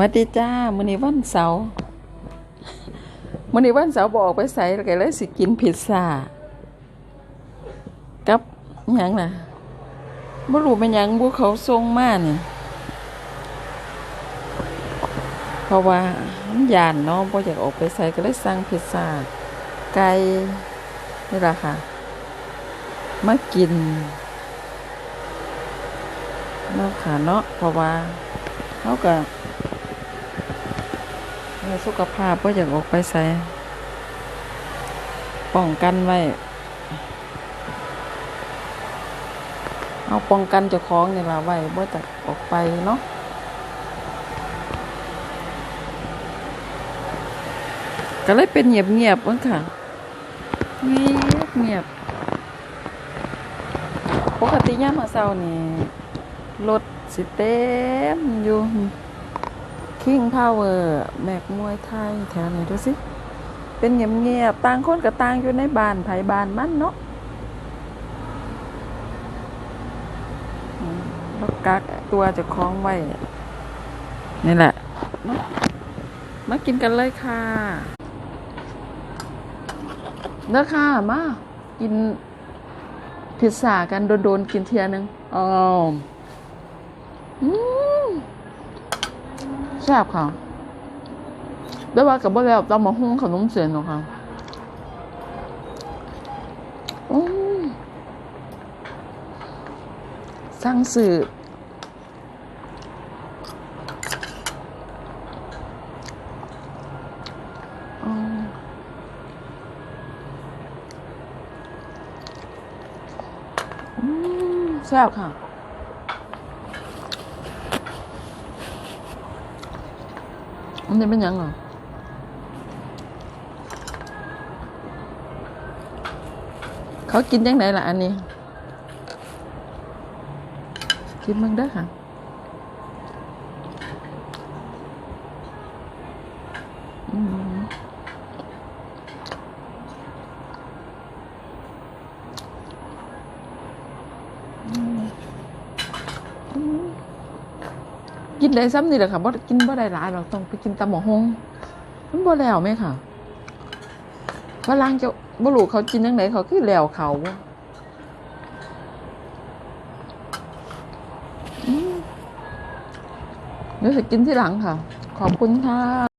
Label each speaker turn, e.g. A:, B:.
A: วัสดีจ้ามื้อนี้วันเสาร์มื้อนี้วันเสาร์บอกไปไสแล้วก็เลยสิกินพิซซ่ากับหยังน่ะบ่รู้เป็นหยังบ่เขาส่งมานี่เพราะว่ามันย่านเนาะบ่อยากออกไปไสก็เลยสั่งพิซซ่าไก่นี่ล่ะค่ะ มากินเนาะค่ะเนาะเพราะว่าเขาก็ พื่อสุขภาพก็อยากออกไปใส่ป้องกันไว้ เอาป้องกันเจ้าของนี่ล่ะไว้บ่แต่ออกไปเนาะก็เลยเป็นเงียบเงียบๆเบิ่งค่ะ เงียบเงียบปกติย่ามมื้อเช้านี่รถสิเต็มอยู่ King Power แมกมวยไทยแถวนี้ดูสิ เป็นเงียบๆต่างคนกับต่างอยู่ในบ้านไผบ้านมันเนาะแล้วกักตัวจะคล้องไว้ นี่แหละ มากินกันเลยค่ะเด้อค่ะมา กินพิซซ่ากันโดนๆกินเทียหนึงอ๋ออืม แซ่บค่ะได้ว่ากับว่าแล้วต้องมาหุ้งขนมเสียนหรอกค่ะอืมสั่งสื่อแซ่บค่ะ อันนี้เป็นหยังเหรอเขากินยังไงล่ะอันนี้ กินมึงได้อค่ะ อืมอืมอืม กินได้ซ้ำนี่แหละค่ะบ่กินบ่ได้หลายเราต้องไปกินตำหมอหงมันบ่แล้วไหมค่ะฝรั่งจะบ่รู้เขากินยังไงเขาคือแล้วเขาเดี๋ยวจะกินที่หลังค่ะ ขอบคุณค่ะ